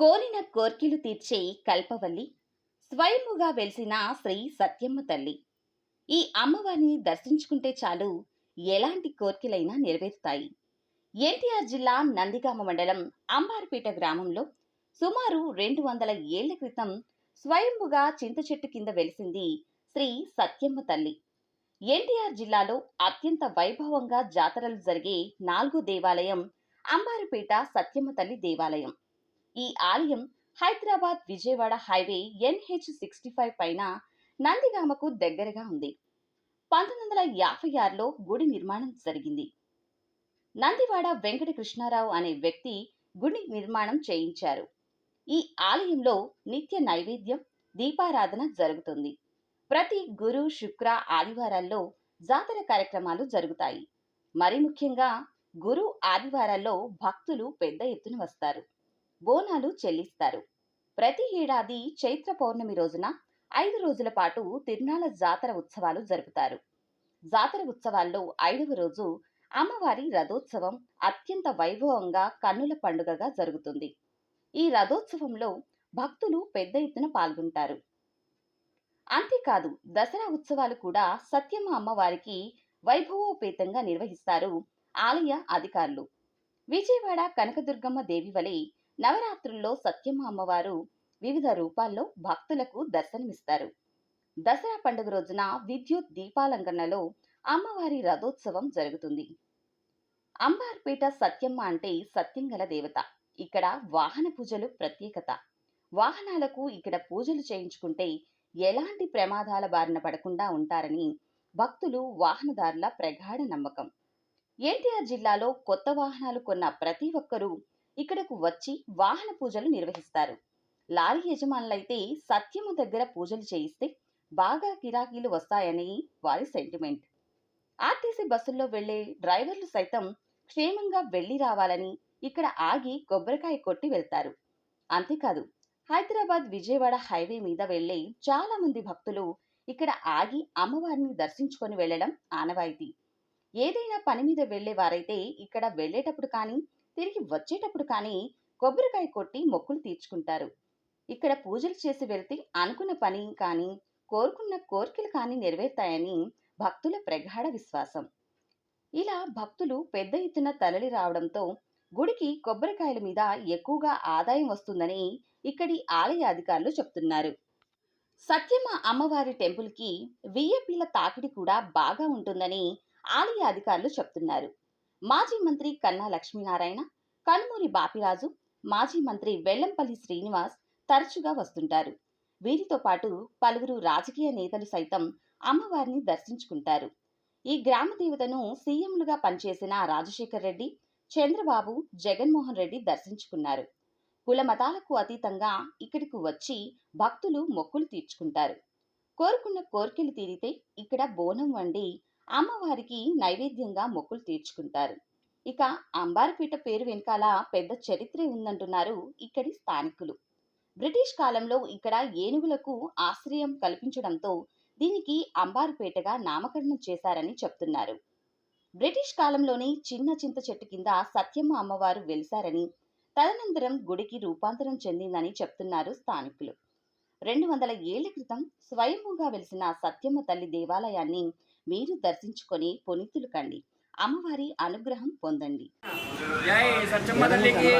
కోరిన కోర్కెలు తీర్చే కల్పవల్లి స్వయముగా వెలిసిన శ్రీ సత్యమ్మ తల్లి. ఈ అమ్మవారిని దర్శించుకుంటే చాలు ఎలాంటి కోర్కెలైనా నెరవేరుతాయి. ఎన్టీఆర్ జిల్లా నందిగామ మండలం అంబారిపేట గ్రామంలో సుమారు రెండు వందల ఏళ్ళ క్రితం స్వయంభుగా చింత చెట్టు కింద వెలిసింది శ్రీ సత్యమ్మ తల్లి. ఎన్టీఆర్ జిల్లాలో అత్యంత వైభవంగా జాతరలు జరిగే నాలుగో దేవాలయం అంబారిపేట సత్యమ్మ తల్లి దేవాలయం. ఈ ఆలయం Hyderabad Vijayawada highway NH sixty five పైన నందిగామకు దగ్గరగా ఉంది. పంతొమ్మిది వందల యాభై ఆరులో గుడి నిర్మాణం జరిగింది. నందివాడ వెంకట కృష్ణారావు అనే వ్యక్తి గుడి నిర్మాణం చేయించారు. ఈ ఆలయంలో నిత్య నైవేద్యం దీపారాధన జరుగుతుంది. ప్రతి గురు శుక్ర ఆదివారాల్లో జాతర కార్యక్రమాలు జరుగుతాయి. మరి ముఖ్యంగా గురు ఆదివారాల్లో భక్తులు పెద్ద ఎత్తున వస్తారు. బోనాలు చెల్లిస్తారు. ప్రతి ఏడాది చైత్ర పౌర్ణమి రోజున ఐదు రోజుల పాటు తిరునాళ్ళ జాతర ఉత్సవాలు జరుపుతారు. జాతర ఉత్సవాల్లో ఐదవ రోజు అమ్మవారి రథోత్సవం అత్యంత వైభవంగా కన్నుల పండుగగా జరుగుతుంది. ఈ రథోత్సవంలో భక్తులు పెద్ద ఎత్తున పాల్గొంటారు. అంతేకాదు దసరా ఉత్సవాలు కూడా సత్యమ్మ అమ్మవారికి వైభవోపేతంగా నిర్వహిస్తారు ఆలయ అధికారులు. విజయవాడ కనకదుర్గమ్మ దేవి వలె నవరాత్రుల్లో సత్యమ్మ అమ్మవారు వివిధ రూపాల్లో భక్తులకు దర్శనమిస్తారు. దసరా పండుగ రోజున విద్యుత్ దీపాలంకరణలో అమ్మవారి రథోత్సవం జరుగుతుంది. అంబార్పేట సత్యమ్మ అంటే సత్యంగల దేవత. ఇక్కడ వాహన పూజలు ప్రత్యేకత. వాహనాలకు ఇక్కడ పూజలు చేయించుకుంటే ఎలాంటి ప్రమాదాల బారిన పడకుండా ఉంటారని భక్తులు వాహనదారుల ప్రగాఢ నమ్మకం. ఎన్టీఆర్ జిల్లాలో కొత్త వాహనాలు కొన్న ప్రతి ఒక్కరూ ఇక్కడకు వచ్చి వాహన పూజలు నిర్వహిస్తారు. లారీ యజమానులైతే సత్యము దగ్గర పూజలు చేయిస్తే బాగా గిరాకీలు వస్తాయని వారి సెంటిమెంట్ ఆర్టీసీ బస్సుల్లో వెళ్ళే డ్రైవర్లు సైతం క్షేమంగా వెళ్ళి రావాలని ఇక్కడ ఆగి కొబ్బరికాయ కొట్టి వెళ్తారు. అంతేకాదు హైదరాబాద్ విజయవాడ హైవే మీద వెళ్ళే చాలా మంది భక్తులు ఇక్కడ ఆగి అమ్మవారిని దర్శించుకొని వెళ్ళడం ఆనవాయితీ. ఏదైనా పని మీద వెళ్ళే వారైతే ఇక్కడ వెళ్ళేటప్పుడు కానీ తిరిగి వచ్చేటప్పుడు కానీ కొబ్బరికాయ కొట్టి మొక్కులు తీర్చుకుంటారు. ఇక్కడ పూజలు చేసి వెళ్తే అనుకున్న పని కానీ కోరుకున్న కోరికలు కానీ నెరవేరుతాయని భక్తుల ప్రగాఢ విశ్వాసం. ఇలా భక్తులు పెద్ద ఎత్తున తరలి రావడంతో గుడికి కొబ్బరికాయల మీద ఎక్కువగా ఆదాయం వస్తుందని ఇక్కడి ఆలయ అధికారులు చెప్తున్నారు. సత్యమ్మ అమ్మవారి టెంపుల్కి వియ్యపీల తాకిడి కూడా బాగా ఉంటుందని ఆలయ అధికారులు చెప్తున్నారు. మాజీ మంత్రి కన్నా లక్ష్మీనారాయణ కనుమూరి బాపిరాజు మాజీ మంత్రి వెల్లంపల్లి శ్రీనివాస్ తరచుగా వస్తుంటారు. వీరితో పాటు పలువురు రాజకీయ నేతలు సైతం అమ్మవారిని దర్శించుకుంటారు. ఈ గ్రామ దేవతను సీఎంలుగా పనిచేసిన రాజశేఖర్ రెడ్డి చంద్రబాబు జగన్మోహన్ రెడ్డి దర్శించుకున్నారు. కుల మతాలకు అతీతంగా ఇక్కడికి వచ్చి భక్తులు మొక్కులు తీర్చుకుంటారు. కోరుకున్న కోరికలు తీరితే ఇక్కడ బోనం వండి అమ్మవారికి నైవేద్యంగా మొక్కులు తీర్చుకుంటారు. ఇక అంబారిపీట పేరు వెనకాల పెద్ద చరిత్రే ఉందంటున్నారు ఇక్కడి స్థానికులు. బ్రిటిష్ కాలంలో ఇక్కడ ఏనుగులకు ఆశ్రయం కల్పించడంతో దీనికి అంబారిపేటగా నామకరణం చేశారని చెప్తున్నారు. బ్రిటిష్ కాలంలోని చిన్న చింత చెట్టు కింద సత్యమ్మ అమ్మవారు వెలిశారని తదనంతరం గుడికి రూపాంతరం చెందిందని చెప్తున్నారు స్థానికులు. రెండు వందల ఏళ్ళ క్రితం స్వయంభూగా వెలిసిన సత్యమ్మ తల్లి దేవాలయాన్ని మీరు దర్శించుకొని పునీతులు కండి. అమ్మవారి అనుగ్రహం పొందండి. జై సత్యమ్మ తల్లికి